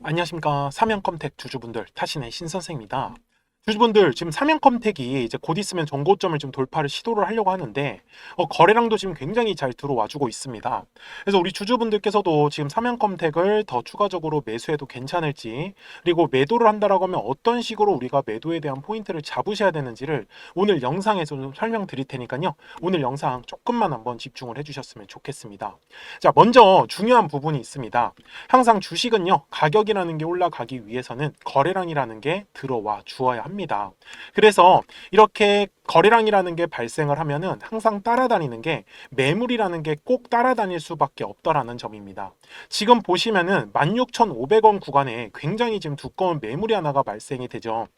안녕하십니까 삼양컴택 주주분들 타신의 신선생입니다. 주주분들 지금 삼양컴택이 이제 곧 있으면 전고점을 좀 돌파를 시도를 하려고 하는데 어, 거래량도 지금 굉장히 잘 들어와주고 있습니다. 그래서 우리 주주분들께서도 지금 삼양컴택을 더 추가적으로 매수해도 괜찮을지 그리고 매도를 한다라고 하면 어떤 식으로 우리가 매도에 대한 포인트를 잡으셔야 되는지를 오늘 영상에서 좀 설명드릴 테니까요. 오늘 영상 조금만 한번 집중을 해주셨으면 좋겠습니다. 자 먼저 중요한 부분이 있습니다. 항상 주식은요 가격이라는 게 올라가기 위해서는 거래량이라는 게 들어와 주어야 합니다. 그래서 이렇게 거래량이라는 게 발생을 하면은 항상 따라다니는 게 매물이라는 게 꼭 따라다닐 수밖에 없더라는 점입니다. 지금 보시면은 16,500원 구간에 굉장히 지금 두꺼운 매물이 하나가 발생이 되죠.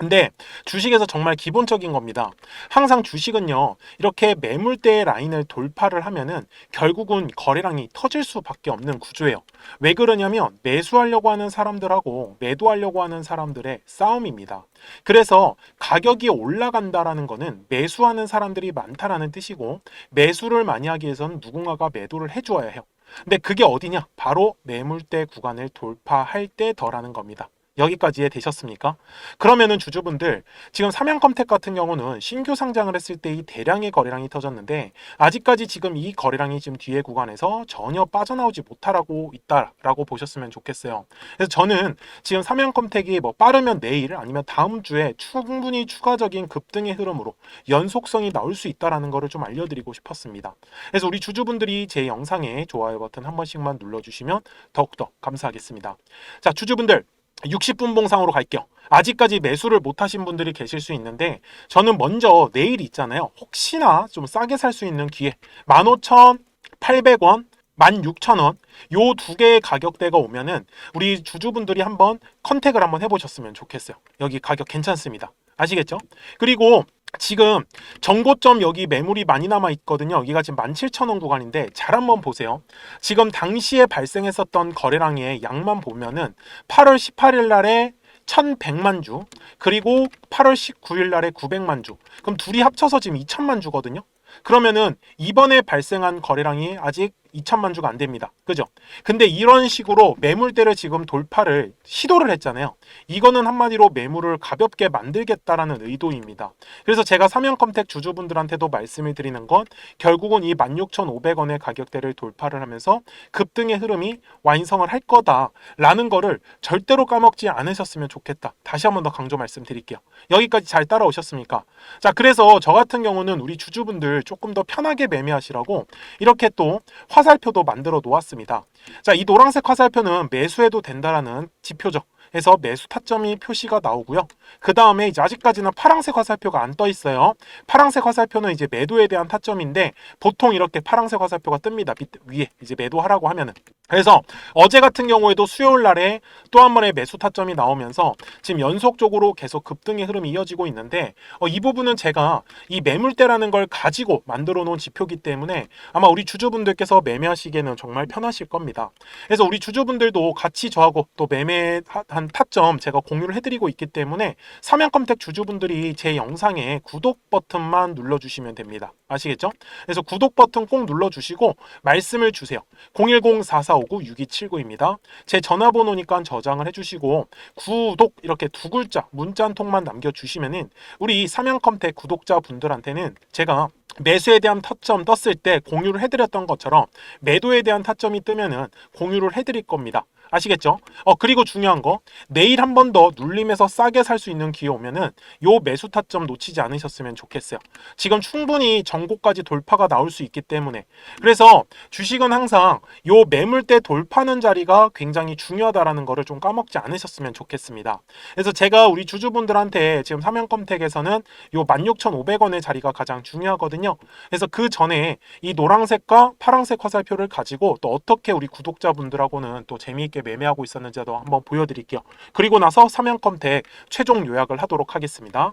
근데 주식에서 정말 기본적인 겁니다. 항상 주식은요, 이렇게 매물대 라인을 돌파를 하면은 결국은 거래량이 터질 수밖에 없는 구조예요. 왜 그러냐면 매수하려고 하는 사람들하고 매도하려고 하는 사람들의 싸움입니다. 그래서 가격이 올라간다라는 거는 매수하는 사람들이 많다라는 뜻이고 매수를 많이 하기 위해서는 누군가가 매도를 해주어야 해요. 근데 그게 어디냐? 바로 매물대 구간을 돌파할 때 더라는 겁니다. 여기까지 되셨습니까? 그러면은 주주분들 지금 삼양컴택 같은 경우는 신규 상장을 했을 때 이 대량의 거래량이 터졌는데 아직까지 지금 이 거래량이 지금 뒤에 구간에서 전혀 빠져나오지 못하고 있다라고 보셨으면 좋겠어요. 그래서 저는 지금 삼양컴택이 뭐 빠르면 내일 아니면 다음 주에 충분히 추가적인 급등의 흐름으로 연속성이 나올 수 있다라는 거를 좀 알려드리고 싶었습니다. 그래서 우리 주주분들이 제 영상에 좋아요 버튼 한 번씩만 눌러주시면 더욱더 감사하겠습니다. 자 주주분들 60분 봉상으로 갈게요. 아직까지 매수를 못 하신 분들이 계실 수 있는데 저는 먼저 내일 있잖아요. 혹시나 좀 싸게 살 수 있는 기회 15,800원 16,000원 요 두 개의 가격대가 오면은 우리 주주분들이 한번 컨택을 한번 해보셨으면 좋겠어요. 여기 가격 괜찮습니다. 아시겠죠? 그리고 지금 정고점 여기 매물이 많이 남아 있거든요. 여기가 지금 17,000원 구간인데 잘 한번 보세요. 지금 당시에 발생했었던 거래량의 양만 보면은 8월 18일 날에 1,100만 주, 그리고 8월 19일 날에 900만 주. 그럼 둘이 합쳐서 지금 2천만 주거든요. 그러면은 이번에 발생한 거래량이 아직 2천만 주가 안 됩니다. 그죠? 근데 이런 식으로 매물대를 지금 돌파를 시도를 했잖아요. 이거는 한마디로 매물을 가볍게 만들겠다라는 의도입니다. 그래서 제가 삼양컴택 주주분들한테도 말씀을 드리는 건 결국은 이 16,500원의 가격대를 돌파를 하면서 급등의 흐름이 완성을 할 거다라는 거를 절대로 까먹지 않으셨으면 좋겠다. 다시 한번 더 강조 말씀드릴게요. 여기까지 잘 따라오셨습니까? 자, 그래서 저 같은 경우는 우리 주주분들 조금 더 편하게 매매하시라고 이렇게 또 화 살표도 만들어 놓았습니다. 자, 이 노란색 화살표는 매수해도 된다라는 지표죠. 해서 매수 타점이 표시가 나오고요. 그 다음에 이제 아직까지는 파란색 화살표가 안 떠 있어요. 파란색 화살표는 이제 매도에 대한 타점인데 보통 이렇게 파란색 화살표가 뜹니다. 밑 위에 이제 매도하라고 하면은. 그래서 어제 같은 경우에도 수요일 날에 또 한 번의 매수 타점이 나오면서 지금 연속적으로 계속 급등의 흐름이 이어지고 있는데 어, 이 부분은 제가 이 매물대라는 걸 가지고 만들어 놓은 지표기 때문에 아마 우리 주주분들께서 매매하시기에는 정말 편하실 겁니다. 그래서 우리 주주분들도 같이 저하고 또 매매 한 타점 제가 공유를 해드리고 있기 때문에 삼양컴택 주주분들이 제 영상에 구독 버튼만 눌러주시면 됩니다. 아시겠죠? 그래서 구독 버튼 꼭 눌러주시고 말씀을 주세요. 010-4459-6279입니다. 제 전화번호니까 저장을 해주시고 구독 이렇게 두 글자 문자 한 통만 남겨주시면은 우리 삼양컴택 구독자분들한테는 제가 매수에 대한 타점 떴을 때 공유를 해드렸던 것처럼 매도에 대한 타점이 뜨면은 공유를 해드릴 겁니다. 아시겠죠? 어 그리고 중요한 거 내일 한 번 더 눌림에서 싸게 살 수 있는 기회 오면은 요 매수 타점 놓치지 않으셨으면 좋겠어요. 지금 충분히 전고까지 돌파가 나올 수 있기 때문에 그래서 주식은 항상 요 매물대 돌파는 자리가 굉장히 중요하다라는 거를 좀 까먹지 않으셨으면 좋겠습니다. 그래서 제가 우리 주주분들한테 지금 삼양컴택에서는 요 16,500원의 자리가 가장 중요하거든요. 그래서 그 전에 이 노란색과 파란색 화살표를 가지고 또 어떻게 우리 구독자분들하고는 또 재미있 게 매매하고 있었는지도 한번 보여드릴게요. 그리고 나서 삼양컴택 최종 요약을 하도록 하겠습니다.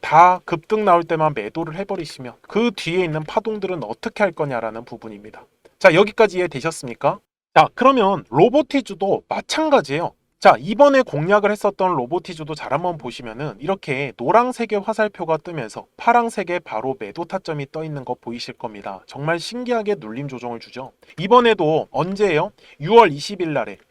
다 급등 나올 때만 매도를 해버리시면 그 뒤에 있는 파동들은 어떻게 할 거냐라는 부분입니다. 자, 여기까지 이해되셨습니까? 자, 그러면 로보티즈도 마찬가지예요. 자, 이번에 공략을 했었던 로보티즈도 잘 한번 보시면은 이렇게 노란색의 화살표가 뜨면서 파란색에 바로 매도 타점이 떠 있는 거 보이실 겁니다. 정말 신기하게 눌림 조정을 주죠. 이번에도 언제예요? 6월 20일 날에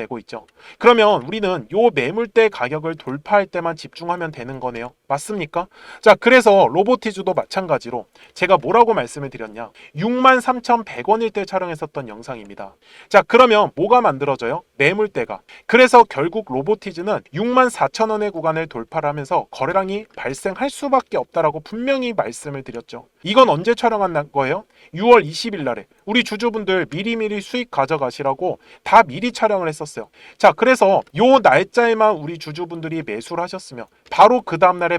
내고 있죠. 그러면 우리는 요 매물대 가격을 돌파할 때만 집중하면 되는 거네요. 맞습니까? 자, 그래서 로보티즈도 마찬가지로 제가 뭐라고 말씀을 드렸냐? 63,100원일 때 촬영했었던 영상입니다. 자, 그러면 뭐가 만들어져요? 매물대가. 그래서 결국 로보티즈는 64,000원의 구간을 돌파를 하면서 거래량이 발생할 수밖에 없다라고 분명히 말씀을 드렸죠. 이건 언제 촬영한 거예요? 6월 20일 날에 우리 주주분들 미리미리 수익 가져가시라고 다 미리 촬영을 했었어요. 자, 그래서 요 날짜에만 우리 주주분들이 매수를 하셨으면 바로 그 다음 날에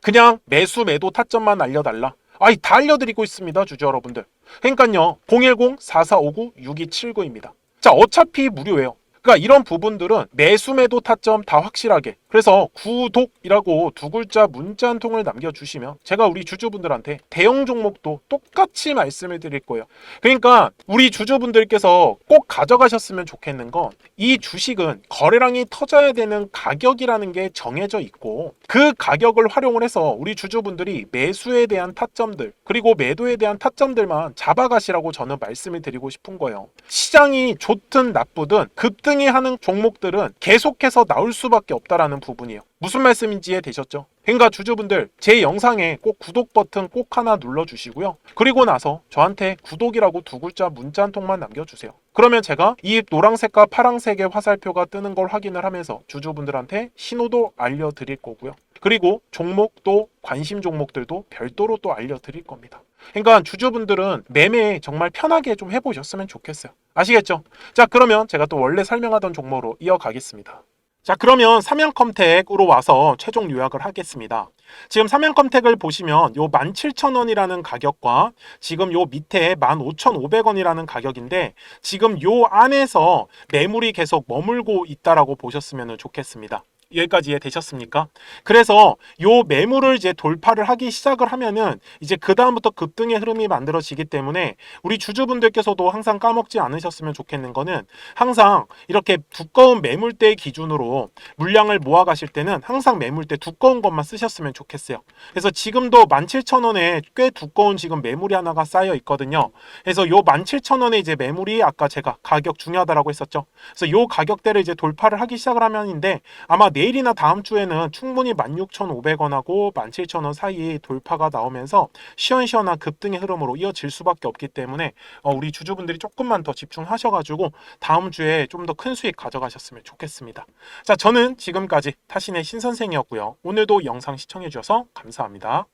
그냥 매수 매도 타점만 알려달라. 아이 다 알려드리고 있습니다 주주 여러분들. 그러니까요 010-4459-6279입니다. 자 어차피 무료예요. 그러니까 이런 부분들은 매수 매도 타점 다 확실하게 그래서 구독이라고 두 글자 문자 한 통을 남겨주시면 제가 우리 주주분들한테 대형 종목도 똑같이 말씀을 드릴 거예요. 그러니까 우리 주주분들께서 꼭 가져가셨으면 좋겠는 건 이 주식은 거래량이 터져야 되는 가격이라는 게 정해져 있고 그 가격을 활용을 해서 우리 주주분들이 매수에 대한 타점들 그리고 매도에 대한 타점들만 잡아가시라고 저는 말씀을 드리고 싶은 거예요. 시장이 좋든 나쁘든 급등이 하는 종목들은 계속해서 나올 수밖에 없다라는 부분이에요. 무슨 말씀인지 이해되셨죠? 그러니까 주주분들 제 영상에 꼭 구독 버튼 꼭 하나 눌러주시고요. 그리고 나서 저한테 구독이라고 두 글자 문자 한 통만 남겨주세요. 그러면 제가 이 노란색과 파란색의 화살표가 뜨는 걸 확인을 하면서 주주분들한테 신호도 알려드릴 거고요. 그리고 종목도 관심 종목들도 별도로 또 알려드릴 겁니다. 그러니까 주주분들은 매매 정말 편하게 좀 해보셨으면 좋겠어요. 아시겠죠? 자 그러면 제가 또 원래 설명하던 종목으로 이어가겠습니다. 자 그러면 삼양컴택으로 와서 최종 요약을 하겠습니다. 지금 삼양컴택을 보시면 요 17,000원이라는 가격과 지금 요 밑에 15,500원이라는 가격인데 지금 요 안에서 매물이 계속 머물고 있다라고 보셨으면 좋겠습니다. 여기까지 이해되셨습니까? 그래서 요 매물을 이제 돌파를 하기 시작을 하면은 이제 그 다음부터 급등의 흐름이 만들어지기 때문에 우리 주주분들께서도 항상 까먹지 않으셨으면 좋겠는 거는 항상 이렇게 두꺼운 매물대 기준으로 물량을 모아 가실 때는 항상 매물대 두꺼운 것만 쓰셨으면 좋겠어요. 그래서 지금도 17,000원에 꽤 두꺼운 지금 매물이 하나가 쌓여 있거든요. 그래서 요 17,000원에 이제 매물이 아까 제가 가격 중요하다라고 했었죠. 그래서 요 가격대를 이제 돌파를 하기 시작을 하면인데 아마 내일이나 다음 주에는 충분히 16,500원하고 17,000원 사이 돌파가 나오면서 시원시원한 급등의 흐름으로 이어질 수밖에 없기 때문에 어, 우리 주주분들이 조금만 더 집중하셔가지고 다음 주에 좀 더 큰 수익 가져가셨으면 좋겠습니다. 자, 저는 지금까지 타신의 신선생이었고요. 오늘도 영상 시청해주셔서 감사합니다.